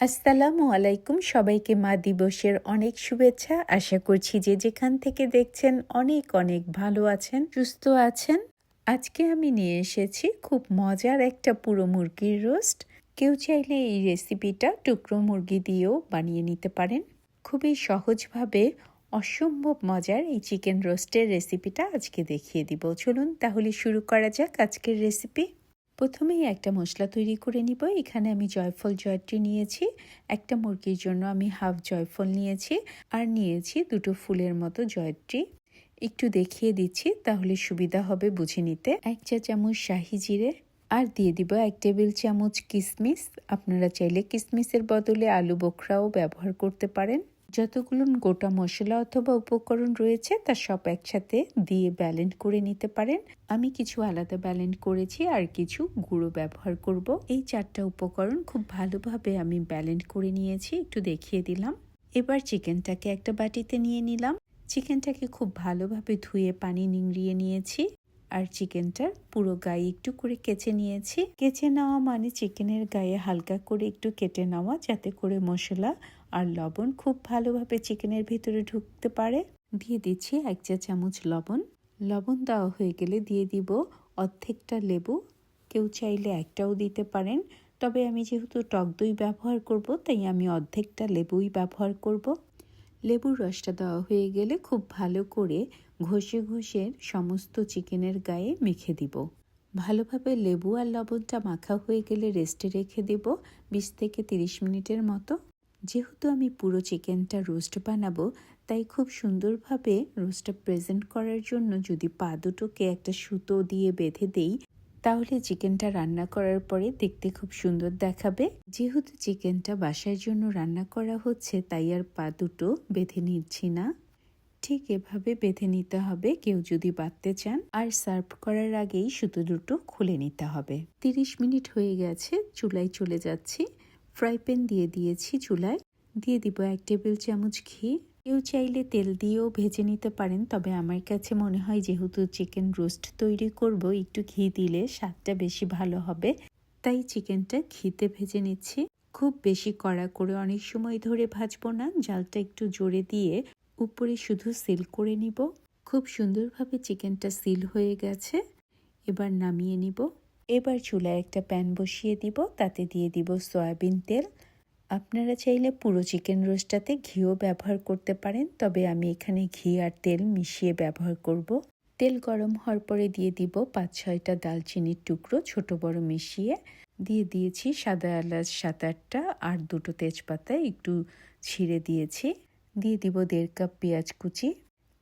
আসসালামু আলাইকুম সবাইকে মা দিবসের অনেক শুভেচ্ছা। আশা করছি যে যেখান থেকে দেখছেন অনেক অনেক ভালো আছেন, সুস্থ আছেন। আজকে আমি নিয়ে এসেছি খুব মজার একটা পুরো মুরগির রোস্ট। কেউ চাইলে এই রেসিপিটা টুকরো মুরগি দিয়েও বানিয়ে নিতে পারেন। খুবই সহজভাবে অসম্ভব মজার এই চিকেন রোস্টের রেসিপিটা আজকে দেখিয়ে দিব। চলুন তাহলে শুরু করা যাক আজকের রেসিপি। প্রথমেই একটা মশলা তৈরি করে নিব। এখানে আমি জয়ফল জয়ত্রী নিয়েছি। একটা মুরগির জন্য আমি হাফ জয়ফল নিয়েছি আর নিয়েছি দুটো ফুলের মতো জয়ত্রী একটু দেখিয়ে দিচ্ছি, তাহলে সুবিধা হবে বুঝে নিতে। এক চা চামচ শাহি জিরে আর দিয়ে দিব এক টেবিল চামচ কিশমিশ আপনারা চাইলে কিশমিশের বদলে আলু বোখরাও ব্যবহার করতে পারেন। যতগুলো গোটা মশলা অথবা উপকরণ রয়েছে, তা সব একসাথে দিয়ে ব্যালেন্ড করে নিতে পারেন। আমি কিছু আলাদা ব্যালেন্ড করেছি আর কিছু গুঁড়ো ব্যবহার করব। এই চারটা উপকরণ খুব ভালোভাবে আমি ব্যালেন্ড করে নিয়েছি, একটু দেখিয়ে দিলাম। এবার চিকেনটাকে একটা বাটিতে নিয়ে নিলাম। চিকেনটাকে খুব ভালোভাবে ধুয়ে পানি নিংড়িয়ে নিয়েছি আর চিকেনটার পুরো গায়ে একটু করে কেচে নিয়েছি। কেচে নেওয়া মানে চিকেনের গায়ে হালকা করে একটু কেটে নেওয়া, যাতে করে মশলা আর লবণ খুব ভালোভাবে চিকেনের ভিতরে ঢুকতে পারে। দিয়ে দিচ্ছি এক চা চামচ লবণ। লবণ দেওয়া হয়ে গেলে দিয়ে দিব অর্ধেকটা লেবু। কেউ চাইলে একটাও দিতে পারেন। তবে আমি যেহেতু টক দই ব্যবহার করব, তাই আমি অর্ধেকটা লেবুই ব্যবহার করব। লেবুর রসটা দেওয়া হয়ে গেলে খুব ভালো করে ঘষে ঘষে সমস্ত চিকেনের গায়ে মেখে দিব। ভালোভাবে লেবু আর লবণটা মাখা হয়ে গেলে রেস্টে রেখে দেব বিশ থেকে তিরিশ মিনিটের মতো। যেহেতু আমি পুরো চিকেনটা রোস্ট বানাবো, তাই খুব সুন্দরভাবে রোস্টটা প্রেজেন্ট করার জন্য যদি পা দুটোকে একটা সুতো দিয়ে বেঁধে দেই, তাহলে চিকেনটা রান্না করার পরে দেখতে খুব সুন্দর দেখাবে। যেহেতু চিকেনটা বাসার জন্য রান্না করা হচ্ছে, তাই আর পা দুটো বেঁধে নিচ্ছি না। ঠিক এভাবে বেঁধে নিতে হবে, কেউ যদি বাঁধতে চান। আর সার্ভ করার আগেই সুতো দুটো খুলে নিতে হবে। তিরিশ মিনিট হয়ে গেছে, চুলায় চলে যাচ্ছি। ফ্রাই প্যান দিয়ে দিয়েছি চুলায়। দিয়ে দিব এক টেবিল চামচ ঘি। কেউ চাইলে তেল দিয়েও ভেজে নিতে পারেন, তবে আমার কাছে মনে হয় যেহেতু চিকেন রোস্ট তৈরি করব, একটু ঘি দিলে স্বাদটা বেশি ভালো হবে। তাই চিকেনটা ঘিতে ভেজে নিচ্ছি। খুব বেশি কড়া করে অনেক সময় ধরে ভাজবো না, জালটা একটু জোরে দিয়ে উপরে শুধু সিল করে নিব। খুব সুন্দরভাবে চিকেনটা সিল হয়ে গেছে। এবার নামিয়ে নিব। এবার চুলায় একটা প্যান বসিয়ে দিব, তাতে দিয়ে দিব সয়াবিন তেল। আপনারা চাইলে পুরো চিকেন রোস্টটাতে ঘিও ব্যবহার করতে পারেন, তবে আমি এখানে ঘি আর তেল মিশিয়ে ব্যবহার করব। তেল গরম হওয়ার পরে দিয়ে দিব পাঁচ ছয়টা দালচিনির টুকরো ছোট বড় মিশিয়ে। দিয়ে দিয়েছি সাদা এলাচ সাত আটটা আর দুটো তেজপাতা, একটু ছিঁড়ে দিয়েছি। দিয়ে দিব দেড় কাপ পেঁয়াজ কুচি।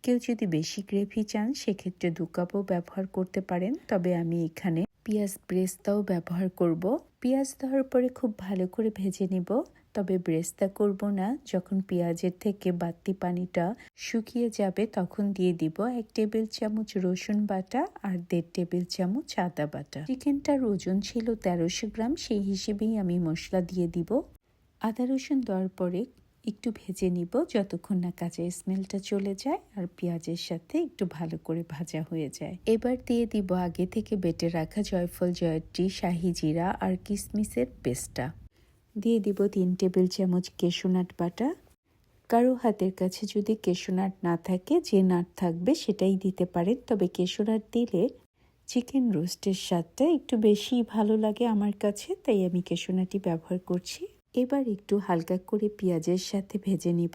কেউ যদি বেশি গ্রেভি চান, সেক্ষেত্রে দু কাপও ব্যবহার করতে পারেন, তবে আমি এখানে পেঁয়াজ ব্রেস্তাও ব্যবহার করব। পেঁয়াজ দেওয়ার পরে খুব ভালো করে ভেজে নিব। তবে ব্রেস্তা করব না। যখন পেঁয়াজের থেকে বাড়তি পানিটা শুকিয়ে যাবে তখন দিয়ে দিব এক টেবিল চামচ রসুন বাটা আর দেড় টেবিল চামচ আদা বাটা। চিকেনটার ওজন ছিল তেরোশো গ্রাম, সেই হিসেবেই আমি মশলা দিয়ে দিব। আদা রসুন দেওয়ার পরে একটু ভেজে নিব যতক্ষণ না কাঁচা স্মেলটা চলে যায় আর পেঁয়াজের সাথে একটু ভালো করে ভাজা হয়ে যায়। এবার দিয়ে দিব আগে থেকে বেটে রাখা জয়ফল, জয়ত্রী, শাহি জিরা আর কিশমিশের পেস্টটা। দিয়ে দিব তিন টেবিল চামচ কেশুনাট বাটা। কারও হাতের কাছে যদি কেশুনাট না থাকে, যে নাট থাকবে সেটাই দিতে পারেন, তবে কেশুনাট দিলে চিকেন রোস্টের স্বাদটা একটু বেশি ভালো লাগে আমার কাছে, তাই আমি কেশুনাটি ব্যবহার করছি। এবার একটু হালকা করে পেঁয়াজের সাথে ভেজে নিব।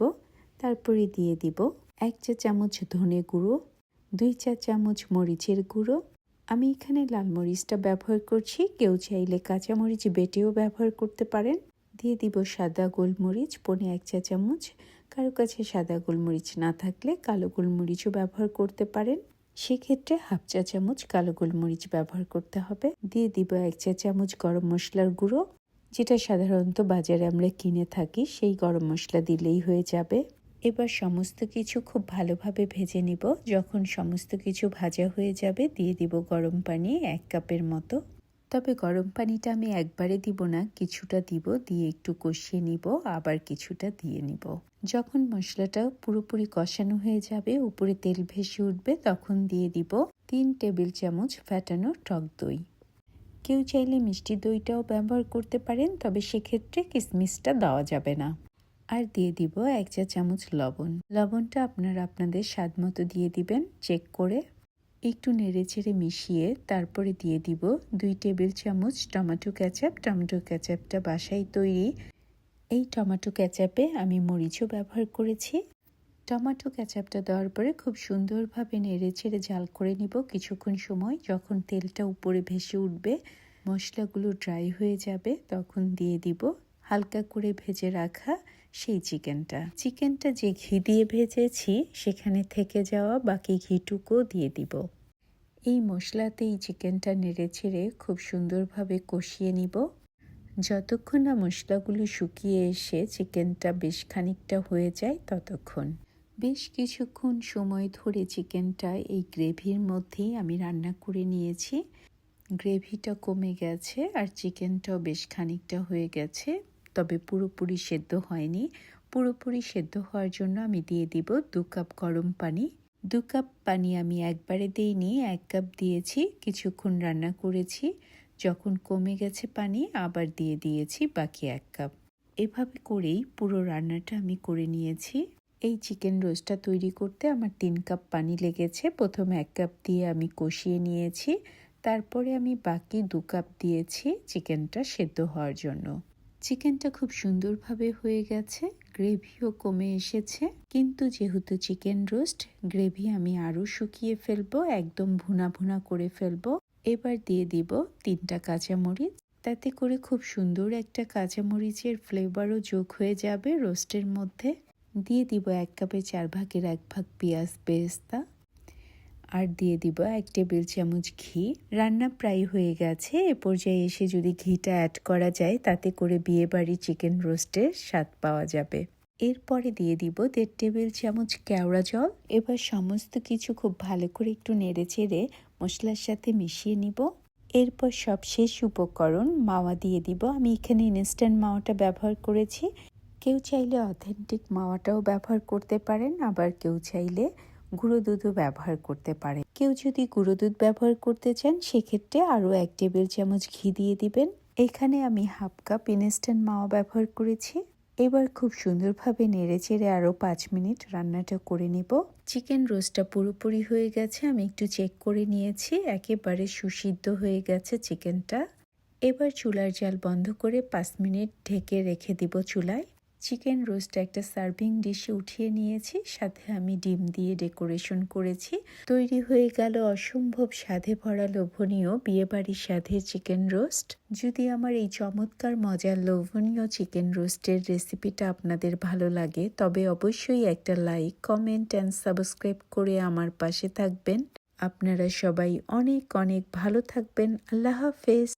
তারপরে দিয়ে দিব এক চা চামচ ধনে গুঁড়ো, দুই চা চামচ মরিচের গুঁড়ো। আমি এখানে লাল মরিচটা ব্যবহার করছি, কেউ চাইলে কাঁচামরিচ বেটেও ব্যবহার করতে পারেন। দিয়ে দিব সাদা গোলমরিচ, পনে এক চা চামচ। কারও কাছে সাদা গোলমরিচ না থাকলে কালো গোলমরিচও ব্যবহার করতে পারেন। সেক্ষেত্রে হাফ চা চামচ কালো গোলমরিচ ব্যবহার করতে হবে। দিয়ে দিব এক চা চামচ গরম মশলার গুঁড়ো যেটা সাধারণত বাজারে আমরা কিনে থাকি, সেই গরম মশলা দিলেই হয়ে যাবে। এবার সমস্ত কিছু খুব ভালোভাবে ভেজে নিব। যখন সমস্ত কিছু ভাজা হয়ে যাবে, দিয়ে দিব গরম পানি এক কাপের মতো। তবে গরম পানিটা আমি একবারে দিব না, কিছুটা দিব, দিয়ে একটু কষিয়ে নিব, আবার কিছুটা দিয়ে নিব। যখন মশলাটা পুরোপুরি কষানো হয়ে যাবে, উপরে তেল ভেসে উঠবে, তখন দিয়ে দিব তিন টেবিল চামচ ফ্যাটানো টক দই। কেউ চাইলে মিষ্টি দইটাও ব্যবহার করতে পারেন, তবে সেক্ষেত্রে কিশমিশটা দেওয়া যাবে না। আর দিয়ে দিব এক চা চামচ লবণ। লবণটা আপনারা আপনাদের স্বাদ মতো দিয়ে দিবেন চেক করে। একটু নেড়ে চেড়ে মিশিয়ে তারপরে দিয়ে দিব দুই টেবিল চামচ টমেটো ক্যাচাপ টমেটো ক্যাচাপটা বাসায় তৈরি। এই টমেটো ক্যাচাপে আমি মরিচও ব্যবহার করেছি। টমেটো ক্যাচাপটা দেওয়ার পরে খুব সুন্দরভাবে নেড়ে ছেড়ে জাল করে নিব কিছুক্ষণ সময়। যখন তেলটা উপরে ভেসে উঠবে, মশলাগুলো ড্রাই হয়ে যাবে, তখন দিয়ে দিব হালকা করে ভেজে রাখা সেই চিকেনটা। চিকেনটা যে ঘি দিয়ে ভেজেছি, সেখানে থেকে যাওয়া বাকি ঘিটুকুও দিয়ে দিব। এই মশলাতেই চিকেনটা নেড়ে ছেড়ে খুব সুন্দরভাবে কষিয়ে নিব। যতক্ষণ না মশলাগুলো শুকিয়ে এসে চিকেনটা বেশ খানিকটা হয়ে যায়, ততক্ষণ। বেশ কিছুক্ষণ সময় ধরে চিকেনটা এই গ্রেভির মধ্যেই আমি রান্না করে নিয়েছি। গ্রেভিটা কমে গেছে আর চিকেনটাও বেশ খানিকটা হয়ে গেছে, তবে পুরোপুরি সেদ্ধ হয়নি। পুরোপুরি সেদ্ধ হওয়ার জন্য আমি দিয়ে দিব দু কাপ গরম পানি। দু কাপ পানি আমি একবারে দিইনি, এক কাপ দিয়েছি, কিছুক্ষণ রান্না করেছি। যখন কমে গেছে পানি, আবার দিয়ে দিয়েছি বাকি এক কাপ। এভাবে করেই পুরো রান্নাটা আমি করে নিয়েছি। এই চিকেন রোস্টটা তৈরি করতে আমার তিন কাপ পানি লেগেছে। প্রথমে এক কাপ দিয়ে আমি কষিয়ে নিয়েছি। তারপরে আমি বাকি দু কাপ দিয়েছি চিকেনটা সেদ্ধ হওয়ার জন্য। চিকেনটা খুব সুন্দরভাবে হয়ে গেছে গ্রেভিও কমে এসেছে। কিন্তু যেহেতু চিকেন রোস্ট গ্রেভি আমি আরও শুকিয়ে ফেলব, একদম ভুনা ভুনা করে ফেলব। এবার দিয়ে দিব তিনটা কাঁচামরিচ। তাতে করে খুব সুন্দর একটা কাঁচামরিচের ফ্লেভারও যোগ হয়ে যাবে রোস্টের মধ্যে। দিয়ে দিব এক কাপে চার ভাগের এক ভাগ পেঁয়াজ পেস্তা আর দিয়ে দিব এক টেবিল চামচ ঘি। রান্না প্রায় হয়ে গেছে। এ পর্যায়ে এসে যদি ঘিটা অ্যাড করা যায়, তাতে করে বিয়েবাড়ি চিকেন রোস্টের স্বাদ পাওয়া যাবে। এরপরে দিয়ে দিব দেড় টেবিল চামচ কেওড়া জল। এবার সমস্ত কিছু খুব ভালো করে একটু নেড়ে চেড়ে মশলার সাথে মিশিয়ে নিব। এরপর সব শেষ উপকরণ, মাওয়া দিয়ে দিব। আমি এখানে ইনস্ট্যান্ট মাওয়াটা ব্যবহার করেছি। কেউ চাইলে অথেন্টিক মাওয়াটাও ব্যবহার করতে পারেন, আবার কেউ চাইলে গুঁড়ো দুধও ব্যবহার করতে পারে কেউ যদি গুঁড়ো দুধ ব্যবহার করতে চান, সেক্ষেত্রে আরও এক টেবিল চামচ ঘি দিয়ে দিবেন। এখানে আমি হাফ কাপ ইনস্ট্যান্ট মাওয়া ব্যবহার করেছি। এবার খুব সুন্দরভাবে নেড়ে চেড়ে আরও পাঁচ মিনিট রান্নাটা করে নেব। চিকেন রোস্টটা পুরোপুরি হয়ে গেছে, আমি একটু চেক করে নিয়েছি, একেবারে সুসিদ্ধ হয়ে গেছে চিকেনটা। এবার চুলার জাল বন্ধ করে পাঁচ মিনিট ঢেকে রেখে দিব চুলায়। চিকেন রোস্ট একটা সার্ভিং ডিশে উঠিয়ে নিয়েছি, সাথে আমি ডিম দিয়ে ডেকোরেশন করেছি। তৈরি হয়ে গেল অসম্ভব স্বাদে ভরা লোভনীয় বিয়েবাড়ির স্বাদের চিকেন রোস্ট। যদি আমার এই চমৎকার, মজার, লোভনীয় চিকেন রোস্টের রেসিপিটা আপনাদের ভালো লাগে, তবে অবশ্যই একটা লাইক, কমেন্ট অ্যান্ড সাবস্ক্রাইব করে আমার পাশে থাকবেন। আপনারা সবাই অনেক অনেক ভালো থাকবেন। আল্লাহ হাফেজ।